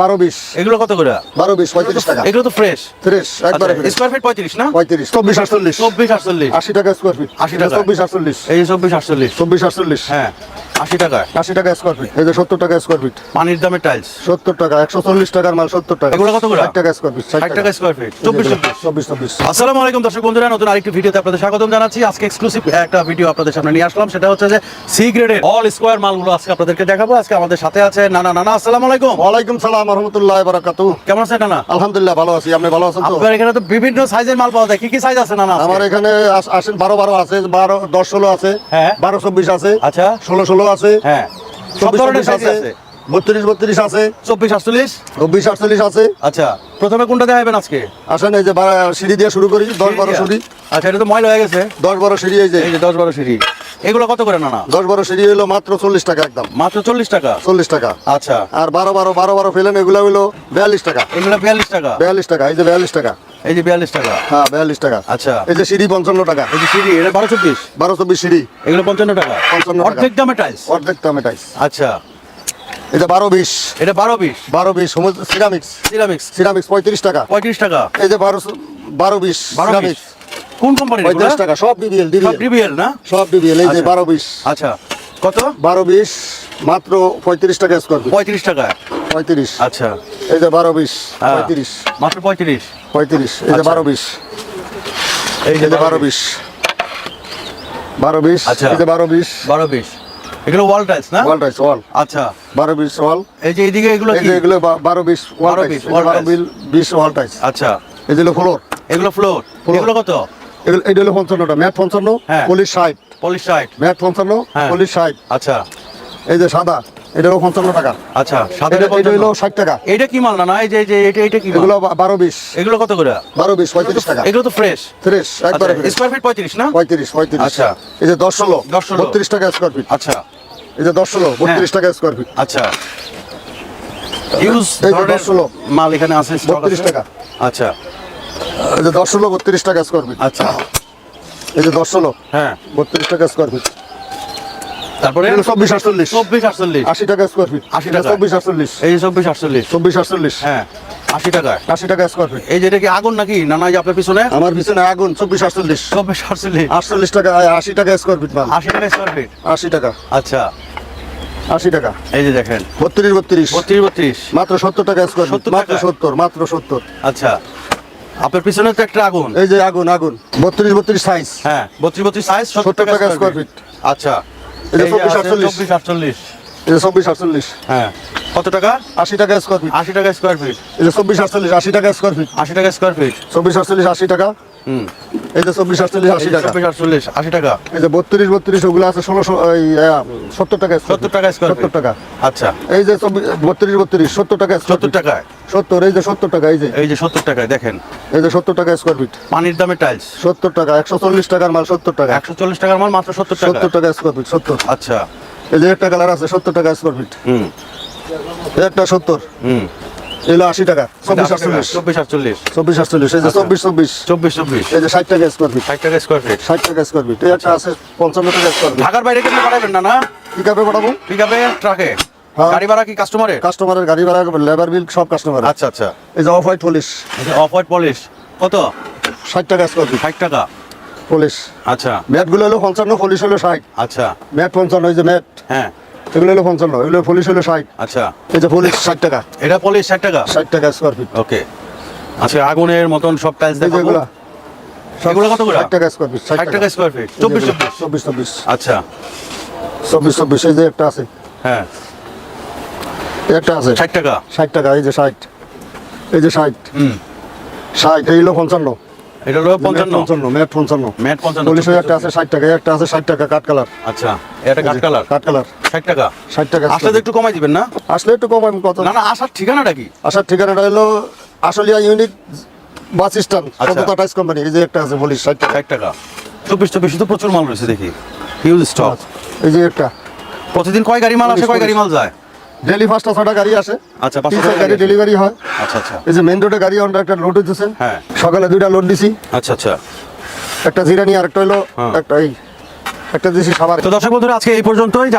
বারো বিশ। এগুলো কত করে? বারো বিশ পঁয়ত্রিশ টাকা। এগুলো তো ফ্রেশ ফ্রেশ একবারে স্কোয়ার ফিট পঁয়ত্রিশ না? পঁয়ত্রিশ চব্বিশ আটচল্লিশ। চব্বিশ আটচল্লিশ। আশি টাকা স্কোয়ার ফিট 80 টাকা। চব্বিশ আটচল্লিশ। এই চব্বিশ আটচল্লিশ। চব্বিশ আটচল্লিশ। হ্যাঁ। আশি টাকা আশি টাকা স্কোয়ার ফিট এই যে সত্তর টাকা স্কোয়ার ফিট পানির দামে টাইলস সত্তর টাকা একশো চল্লিশ টাকার মাল সত্তর টাকা। এগুলো কত করে? ষাট টাকা স্কোয়ার ফিট ষাট টাকা স্কোয়ার ফিট চব্বিশ চব্বিশ। চব্বিশ আসসালামু আলাইকুম দর্শক বন্ধুরা নতুন আরেকটি ভিডিওতে আপনাদের স্বাগতম জানাচ্ছি। আজকে এক্সক্লুসিভ একটা ভিডিও আপনাদের সামনে নিয়ে আসলাম। সেটা হচ্ছে যে সি গ্রেডের অল স্কোয়ার মালগুলো আজকে আপনাদেরকে দেখাবো। আজকে আমাদের সাথে আছে নানা নানা আসসালামু আলাইকুম। ওয়ালাইকুম সালাম রহমতুল্লাহ বারাকাতু। কেমন আছেন নানা? আলহামদুলিল্লাহ ভালো আছি। আপনি ভালো আছেন তো? আপনার এখানে তো বিভিন্ন সাইজের মাল পাওয়া যায়। কি কি সাইজ আছে নানা? আমার এখানে আস- আসেন বারো বারো আছে বারো দশ ষোলো আছে হ্যাঁ। বারো চব্বিশ আছে আচ্ছা। ষোলো ষোলো আছে হ্যাঁ। সব ধরনের সাইজ আছে বত্রিশ বত্রিশ আছে চব্বিশ আটচল্লিশ? চব্বিশ আটচল্লিশ আছে। আচ্ছা প্রথমে কোনটা দেখাবেন আজকে? আসেন এই যে সিঁড়ি দিয়ে শুরু করি দশ বারো সিঁড়ি। আচ্ছা এটা তো ময়লা হয়ে গেছে। দশ বারো সিঁড়ি এই যে। এই যে দশ বারো সিঁড়ি। এগুলো কত করে নানা? দশ বারো সিঁড়ি হলো মাত্র চল্লিশ টাকা একদম। মাত্র চল্লিশ টাকা? চল্লিশ টাকা। আচ্ছা। আর বারো বারো বারো বারো ফেলেন এগুলো হলো বিয়াল্লিশ টাকা। এগুলো বিয়াল্লিশ টাকা? বিয়াল্লিশ টাকা এই যে বিয়াল্লিশ টাকা। এই যে বিয়াল্লিশ টাকা। হ্যাঁ বিয়াল্লিশ টাকা। আচ্ছা। এই যে সিঁড়ি পঞ্চান্ন টাকা। এই যে সিঁড়ি এটা বারো চব্বিশ? বারো চব্বিশ সিঁড়ি। এগুলো পঞ্চান্ন টাকা। 55 টাকা। অর্ধেক দামে টাইলস অর্ধেক দামে টাইস আচ্ছা। এটা বারো বিশ। এটা বারো বিশ। বারো বিশ সিরামিক্স। সিরামিক্স। সিরামিক্স পঁয়ত্রিশ টাকা। পঁয়ত্রিশ টাকা। এই যে বারো বারো বিশ সিরামিক্স। কোন কোম্পানির পঁয়ত্রিশ টাকা সব ডিবিএল সব ডিবিএল ডিবিএল না? সব ডিবিএল এই যে আচ্ছা। বারো বিশ। আচ্ছা। কত? বারো বিশ মাত্র পঁয়ত্রিশ টাকা স্কোয়ার পঁয়ত্রিশ টাকা। পঁয়ত্রিশ। আচ্ছা। এই যে বারো বিশ হ্যাঁ। পঁয়ত্রিশ। মাত্র পঁয়ত্রিশ? পঁয়ত্রিশ এই যে আচ্ছা। বারো বিশ। এই যে বারো বিশ। বারো বিশ আচ্ছা। এই যে বারো বিশ। বারো বিশ। এগুলো ওয়াল টাইলস না? ওয়াল ওয়াল আচ্ছা। ওয়াল এই যে এইদিকে এগুলো এই যে এগুলো বা- বারো বিশ ওয়াল 12 টাইস বিশ, এই যে wall বারো বিল বিশ ওয়াল টাইস আচ্ছা। এই যে ফ্লোর এগুলো ফ্লোর। এগুলো কত? এগুলো এটা হলো পঞ্চান্নটা। ম্যাট পঞ্চান্ন হ্যাঁ। পলিশ ষাট। পলিশ ষাট। ম্যাট পঞ্চান্ন হ্যাঁ। পলিশ ষাট। আচ্ছা। এই যে সাদা। এটা হলো পঞ্চান্ন টাকা। আচ্ছা সাদা এটা হলো ষাট টাকা। এটা কি মাল না? এই যে যে এটা এটা কি এগুলো বারো বিশ। এগুলো কত করে? বারো বিশ পঁয়ত্রিশ টাকা। এগুলো তো ফ্রেশ ফ্রেশ একবারে স্কোয়ার ফিট পঁয়ত্রিশ না? পঁয়ত্রিশ পঁয়ত্রিশ। আচ্ছা। এই যে দশ ষোলো 10 ষোলো। বত্রিশ টাকা স্কোয়ার ফিট আচ্ছা। এই যে দশ ষোলো বত্রিশ টাকা স্কোয়ার ফিট আচ্ছা। ইউজ এই যে ধরনের 10 ষোলো। মাল এখানে আছে stock 32 আছে? টাকা। আচ্ছা। এই যে দশ ষোলো বত্রিশ টাকা স্কোয়ার ফিট আচ্ছা। এই যে দশ ষোলো হ্যাঁ। বত্রিশ টাকা স্কোয়ার ফিট তারপরে চব্বিশ আটচল্লিশ। চব্বিশ আটচল্লিশ। আশি টাকা স্কোয়ার ফিট 80 টাকা। চব্বিশ আটচল্লিশ। এই চব্বিশ আটচল্লিশ। চব্বিশ আটচল্লিশ। হ্যাঁ আশি টাকা। আশি টাকা স্কোয়ার ফিট এই যে এটা কি আগুন নাকি? না না এই আপনার পিছনে? আমার পিছনে আগুন চব্বিশ আটচল্লিশ। চব্বিশ আটচল্লিশ। আটচল্লিশ টাকা আশি টাকা স্কোয়ার ফিট মাল। আশি টাকা স্কোয়ার ফিট আশি টাকা। আচ্ছা। আশি টাকা। এই যে দেখেন। বত্রিশ বত্রিশ। বত্রিশ বত্রিশ। মাত্র সত্তর টাকা স্কোয়ার ফিট 70 মাত্র? সত্তর মাত্র সত্তর। আচ্ছা। আপনার পিছনে তো একটা আগুন। এই যে আগুন আগুন। বত্রিশ বত্রিশ সাইজ হ্যাঁ বত্রিশ বত্রিশ সাইজ 70 টাকা স্কোয়ার ফিট। আচ্ছা। 24 আছে 48 চব্বিশ আটচল্লিশ। এই চব্বিশ আটচল্লিশ। হ্যাঁ। কত টাকা? আশি টাকা স্কোয়ার ফিট আশি টাকা স্কোয়ার ফিট এই চব্বিশ আটচল্লিশ আশি টাকা স্কোয়ার ফিট আশি টাকা স্কোয়ার ফিট চব্বিশ আটচল্লিশ আশি টাকা। হুম। এই যে চব্বিশ আটচল্লিশ আশি টাকা। চব্বিশ আটচল্লিশ আশি টাকা। এই যে বত্রিশ বত্রিশ ওগুলো আছে ষোলোশো এই সত্তর টাকা সত্তর টাকা সত্তর টাকা। আচ্ছা। এই যে বত্রিশ বত্রিশ সত্তর টাকা সত্তর। টাকায়? সত্তর এই যে সত্তর টাকা এই যে। এই যে সত্তর টাকায় দেখেন। এই যে সত্তর টাকা স্কোয়ার ফিট পানির দামে টাইলস সত্তর টাকা একশো চল্লিশ টাকার মাল সত্তর টাকা। একশো চল্লিশ টাকার মাল মাত্র সত্তর টাকা। সত্তর টাকা স্কোয়ার ফিট সত্তর। আচ্ছা। এই যে একটা কালার আছে সত্তর টাকা স্কোয়ার ফিট হুম। একটা সত্তর। হুম। এগুলো আশি টাকা। চব্বিশ আটচল্লিশ। চব্বিশ আটচল্লিশ। চব্বিশ আটচল্লিশ এই যে আচ্ছা। চব্বিশ চব্বিশ। চব্বিশ চব্বিশ। এই যে ষাট টাকা স্কোয়ার ফিট ষাট টাকা স্কোয়ার ফিট ষাট টাকা স্কোয়ার ফিট একটা আছে পঞ্চান্ন টাকা স্কোয়ার ফিট ঢাকার বাইরে কেমনি পাঠাবেন না না কি কাপে পাঠাবো? পিক আপে ট্রাকে। গাড়ি ভাড়া কি কাস্টমারের কাস্টমারের গাড়ি ভাড়া লেবার বিল সব কাস্টমার আচ্ছা আচ্ছা। এই যে off white polish off white polish কত? ষাট টাকা স্কোয়ার ফিট ষাট টাকা। পলিশ আচ্ছা। ম্যাটগুলো হলো পঞ্চান্ন পলিশ হলো ষাট। আচ্ছা। ম্যাট পঞ্চান্ন এই যে ম্যাট হ্যাঁ। এগুলো হলো পঞ্চান্ন এগুলো পলিশ হলো ষাট। আচ্ছা। এই যে পলিশ ষাট টাকা। এটা পলিশ ষাট টাকা? ষাট টাকা স্কোয়ার ফিট ওকে আচ্ছা আগুনের মতন সব টাইলস দেখাবো। এগুলা। এগুলো কত করে? ষাট টাকা স্কোয়ার ফিট ষাট টাকা। স্কোয়ার ফিট চব্বিশ চব্বিশ। চব্বিশ চব্বিশ। আচ্ছা। চব্বিশ চব্বিশ এই যে একটা আছে। হ্যাঁ। একটা আছে। ষাট টাকা। ষাট টাকা এই যে ষাট। এই যে ষাট। হুম। ষাট এই হলো পঞ্চান্ন। এটা হলো পঞ্চান্ন। পঞ্চান্ন ম্যাট পঞ্চান্ন। ম্যাট পঞ্চান্ন। পলিশের একটা আছে ষাট টাকা একটা আছে ষাট টাকা কাঠ কালার। আচ্ছা এটা কাঠ কালার। কাঠ কালার। ষাট টাকা। ষাট টাকা আসলে একটু কমাই দিবেন না? আসলে একটু কম কত? না না আসার ঠিকানাটা কি? আসার ঠিকানাটা হলো আসলিয়া ইউনিট বাস স্ট্যান্ড আচ্ছা। সততা টাইস কোম্পানি। এই যে একটা আছে ষাট টাকা। ষাট টাকা। চব্বিশ চব্বিশ তো প্রচুর মাল রয়েছে দেখি। হিউজ স্টক এই যে একটা। প্রতিদিন কয় গাড়ি মাল আসে কয় গাড়ি মাল যায়? ডেলি পাঁচটা ছটা গাড়ি আসে। আচ্ছা, পাঁচটা গাড়ি ডেলিভারি হয়। আচ্ছা আচ্ছা। এই যে মেন রোডে গাড়ি আমরা একটা লোড হইতেছে হ্যাঁ। সকালে দুইটা লোড দিছি। আচ্ছা আচ্ছা। একটা জিরানি আর একটা হলো হ্যাঁ। একটা এই একটা দিছি সাবার তো দর্শক বন্ধুরা আজকে এই পর্যন্তই।